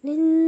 您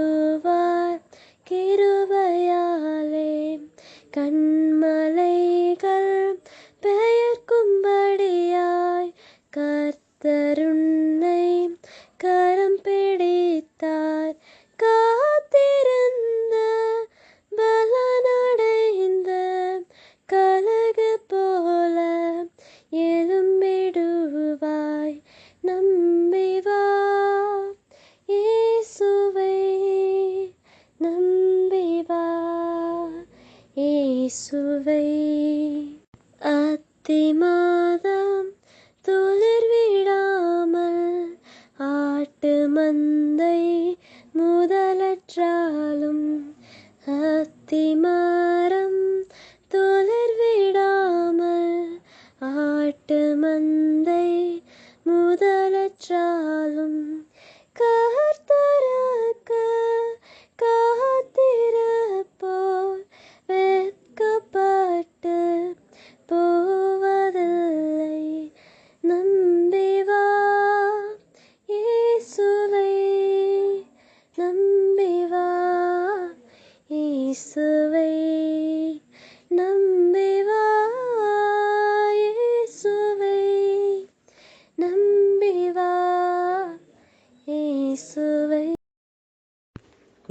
அத்தி மாதம் துளிர் விடாமல் ஆட்டு மந்தை முதலற்றாலும் அத்திமாரம் துளிர் விடாமல் ஆட்டு மந்தை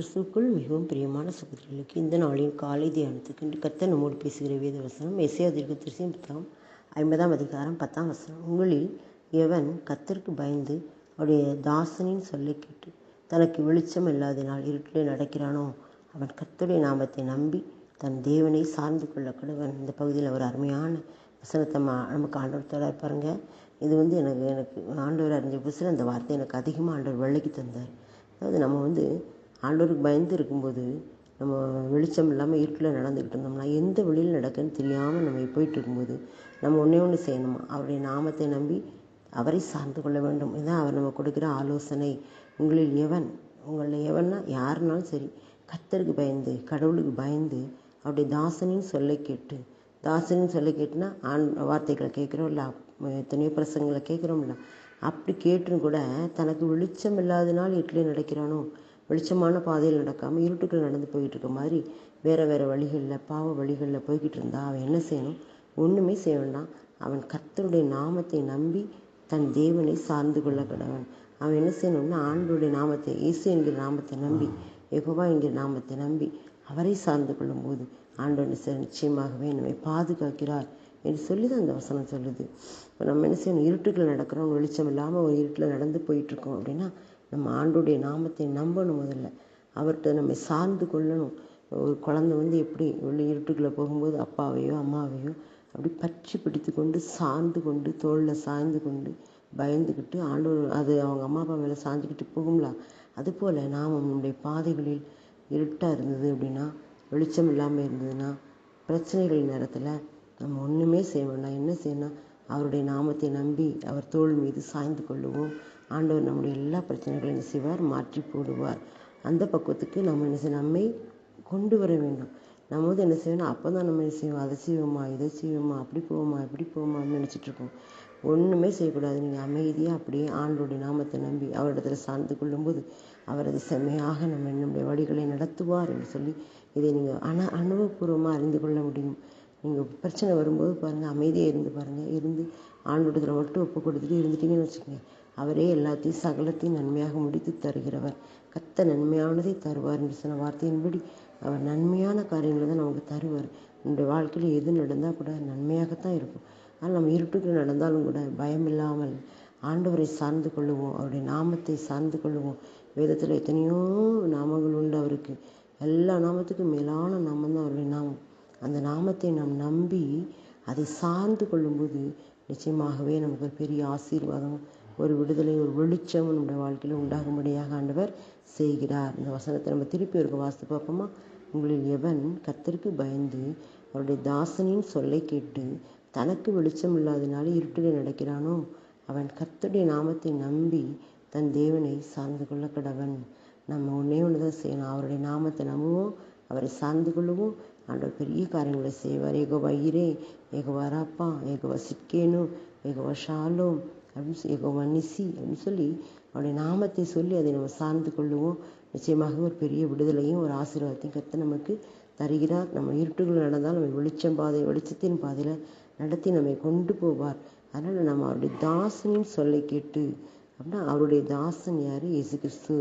கிறிஸ்துக்குள் மிகவும் பிரியமான சகோதரர்களுக்கு இந்த நாளின் காலை தியானத்துக்கு இன்று கத்த நம்மோடு பேசுகிற வேத வசனம் எஸ்ஏ திருசியம் புத்தகம் ஐம்பதாம் அதிகாரம் பத்தாம் வசனம். உங்களில் எவன் கத்தருக்கு பயந்து அவருடைய தாசனின் சொல்லை கேட்டு தனக்கு வெளிச்சம் இல்லாதனால் இருட்டிலே நடக்கிறானோ அவன் கர்த்தருடைய நாமத்தை நம்பி தன் தேவனை சார்ந்து கொள்ள கடவன். இந்த பகுதியில் ஒரு அருமையான வசனத்தை மா நமக்கு ஆண்டவர் தரார் பாருங்க. இது வந்து எனக்கு எனக்கு ஆண்டவர் அறிஞ்ச புதுசில் அந்த வார்த்தை எனக்கு அதிகமாக ஆண்டவர் விலைக்கு தந்தார். அதாவது நம்ம வந்து ஆண்டவருக்கு பயந்து இருக்கும்போது நம்ம வெளிச்சம் இல்லாமல் இருட்டில் நடந்துக்கிட்டு இருந்தோம்னா எந்த வழியில் நடக்குன்னு தெரியாமல் நம்ம போயிட்டு இருக்கும்போது நம்ம ஒன்றே ஒன்று செய்யணுமா? அவருடைய நாமத்தை நம்பி அவரை சார்ந்து கொள்ள வேண்டும். இதுதான் அவர் நம்ம கொடுக்குற ஆலோசனை. உங்களில் எவன்? உங்களில் எவன்னா யாருனாலும் சரி கத்தருக்கு பயந்து கடவுளுக்கு பயந்து அவருடைய தாசனின் சொல்லை கேட்டு தாசனின் சொல்லை கேட்டுனா ஆண் வார்த்தைகளை கேட்குறோம்ல எத்தனையோ பிரசங்களை கேட்குறோம்ல அப்படி கேட்டும் கூட தனக்கு வெளிச்சம் இல்லாதனால் இட்லி நடக்கிறானோ? வெளிச்சமான பாதையில் நடக்காமல் இருட்டுக்கள் நடந்து போயிட்டு இருக்க மாதிரி வேறு வேறு வழிகளில் பாவ வழிகளில் போய்கிட்டு இருந்தா அவன் என்ன செய்யணும்? ஒன்றுமே செய்ய வேண்டாம். அவன் கர்த்தருடைய நாமத்தை நம்பி தன் தேவனை சார்ந்து கொள்ள கடவன். அவன் என்ன செய்யணும்னா ஆண்டோடைய நாமத்தை இயேசு என்கிற நாமத்தை நம்பி எகோவா என்கிற நாமத்தை நம்பி அவரை சார்ந்து கொள்ளும்போது ஆண்டோட நிச்சயமாகவே நம்மை பாதுகாக்கிறார் என்று சொல்லி தான் அந்த வசனம் சொல்லுது. இப்போ நம்ம என்ன செய்யணும்? இருட்டுகள் நடக்கிறோம். வெளிச்சம் இல்லாமல் ஒரு இருட்டில் நடந்து போயிட்டுருக்கோம் அப்படின்னா நம்ம ஆண்டுடைய நாமத்தை நம்பணும் முதல்ல. அவர்கிட்ட நம்ம சார்ந்து கொள்ளணும். ஒரு குழந்தை வந்து எப்படி உள்ள இருட்டுக்குள்ளே போகும்போது அப்பாவையோ அம்மாவையோ அப்படி பற்றி பிடித்து கொண்டு சார்ந்து கொண்டு தோளில் சாய்ந்து கொண்டு பயந்துக்கிட்டு ஆண்டவர் அது அவங்க அம்மா அப்பா மேலே சாஞ்சிக்கிட்டு போகும்ல. அதுபோல் நாம் நம்முடைய பாதைகளில் இருட்டாக இருந்தது அப்படின்னா வெளிச்சம் இல்லாமல் இருந்ததுன்னா பிரச்சனைகள் நேரத்தில் நம்ம ஒன்றுமே செய்ய வேண்டாம். என்ன செய்யணும் அவருடைய நாமத்தை நம்பி அவர் தோள் மீது சாய்ந்து கொள்ளுவோம். ஆண்டவர் நம்முடைய எல்லா பிரச்சனைகளையும் என்ன செய்வார்? மாற்றி போடுவார். அந்த பக்குவத்துக்கு நம்ம என்ன செய்ய நம்மை கொண்டு வர வேண்டும். நம்ம வந்து என்ன செய்யணும்? அப்போ தான் நம்ம என்ன செய்வோம்? அதை செய்வோமா? இதை செய்வோமா? அப்படி போவோமா? இப்படி போவோமான்னு நினச்சிட்டு இருக்கோம் ஒன்றுமே செய்யக்கூடாது. நீங்கள் அமைதியாக அப்படியே ஆண்டோடைய நாமத்தை நம்பி அவரிடத்துல சார்ந்து கொள்ளும்போது அவரது செம்மையாக நம்ம நம்முடைய வழிகளை நடத்துவார் என்று சொல்லி இதை நீங்கள் அன அனுபவபூர்வமாக அறிந்து கொள்ள முடியும். நீங்கள் பிரச்சனை வரும்போது பாருங்கள் அமைதியாக இருந்து பாருங்கள் இருந்து ஆண்டோடத்தில் மட்டும் ஒப்பு கொடுத்துட்டு இருந்துட்டீங்கன்னு வச்சுக்கோங்க. அவரே எல்லாத்தையும் சகலத்தையும் நன்மையாக முடித்து தருகிறவர். கத்த நன்மையானதை தருவார் என்று சொன்ன வார்த்தையின்படி அவர் நன்மையான காரியங்களை தான் நமக்கு தருவார். நம்முடைய வாழ்க்கையில் எது நடந்தால் கூட நன்மையாகத்தான் இருக்கும். ஆனால் நம்ம இருட்டுக்கு நடந்தாலும் கூட பயம் இல்லாமல் ஆண்டவரை சார்ந்து கொள்ளுவோம். அவருடைய நாமத்தை சார்ந்து கொள்ளுவோம். வேதத்தில் எத்தனையோ நாமங்கள் உண்டு அவருக்கு. எல்லா நாமத்துக்கும் மேலான நாமம் தான் அவருடைய நாமம். அந்த நாமத்தை நாம் நம்பி அதை சார்ந்து கொள்ளும்போது நிச்சயமாகவே நமக்கு ஒரு பெரிய ஆசீர்வாதம் ஒரு விடுதலை ஒரு வெளிச்சம் நம்முடைய வாழ்க்கையில் உண்டாகும்படியாக ஆண்டவர் செய்கிறார். இந்த வசனத்தை நம்ம திருப்பி ஒரு வாசித்து பார்ப்போமா? உங்களில் எவன் கத்தருக்கு பயந்து அவருடைய தாசனின் சொல்லை கேட்டு தனக்கு வெளிச்சம் இல்லாதனால இருட்டில் நடக்கிறானோ? அவன் கத்துடைய நாமத்தை நம்பி தன் தேவனை சார்ந்து கொள்ள கடவன். நம்ம ஒன்றே ஒன்று தான் செய்யணும். அவருடைய நாமத்தை நம்புவோம் அவரை சார்ந்து கொள்ளுவோம். ஆண்டவர் பெரிய காரியங்களை செய்வார். ஏகோவா ஈரே ஏகோவா ராப்பா ஏகோவா சிக்கேனும் ஏகோவா ஷாலும். அப்படின்னு சொல்லி ஏகோவா நிசி அப்படின்னு சொல்லி அவருடைய நாமத்தை சொல்லி அதை நம்ம சார்ந்து கொள்ளுவோம். நிச்சயமாக ஒரு பெரிய விடுதலையும் ஒரு ஆசீர்வாதத்தையும் கற்று நமக்கு தருகிறார். நம்ம இருட்டுகள் நடந்தால் நம்ம வெளிச்சம் பாதை வெளிச்சத்தின் பாதையில் நடத்தி நம்மை கொண்டு போவார். அதனால் நம்ம அவருடைய தாசனின் சொல்லை கேட்டு அப்படின்னா அவருடைய தாசன் யார்? இயேசு கிறிஸ்து.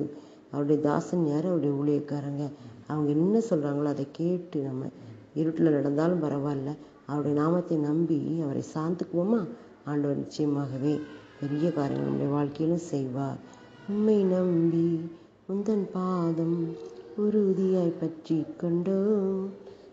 அவருடைய தாசன் யார்? அவருடைய ஊழியக்காரங்க. அவங்க என்ன சொல்கிறாங்களோ அதை கேட்டு நம்ம இருட்டில் நடந்தாலும் பரவாயில்ல. அவருடைய நாமத்தை நம்பி அவரை சார்ந்துக்குவோமா? ஆண்டவர் நிச்சயமாகவே பெரிய காரியங்கள் நம்முடைய வாழ்க்கையிலும் செய்வார். உண்மை நம்பி உந்தன் பாதம் உறுதியாய் பற்றி கொண்டோம்.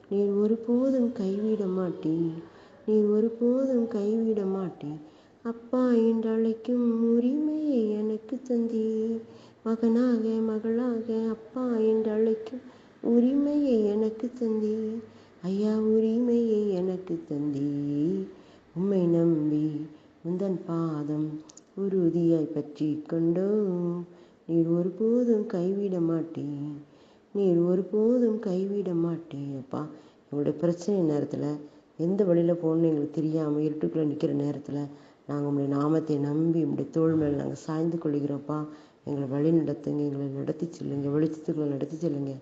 நீர் ஒருபோதும் கைவிட மாட்டீர். நீர் ஒருபோதும் கைவிட மாட்டீர். அப்பா என்று அழைக்கும் உரிமையை எனக்கு தந்தீர். மகனாக மகளாக அப்பா என்று அழைக்கும் உரிமையை எனக்கு தந்தீர். ஐயா உரிமையை எனக்கு தந்தீர். உம்மை நம்பி உந்தன் பாதம் உறுதியாய் பற்றி கொண்டோ நீர் ஒருபோதும் கைவிட மாட்டேன். நீர் ஒருபோதும் கைவிட மாட்டேன். அப்பா எங்களுடைய பிரச்சனை நேரத்தில் எந்த வழியில் போகணும்னு எங்களுக்கு தெரியாமல் இருட்டுக்குள்ளே நிற்கிற நேரத்தில் நாங்கள் உங்களுடைய நாமத்தை நம்பி உங்களுடைய தோள் மேல் நாங்கள் சாய்ந்து கொள்கிறோப்பா எங்களை வழி நடத்துங்க எங்களை நடத்தி செல்லுங்க. வெளிச்சத்துக்குள்ளே நடத்தி செல்லுங்க.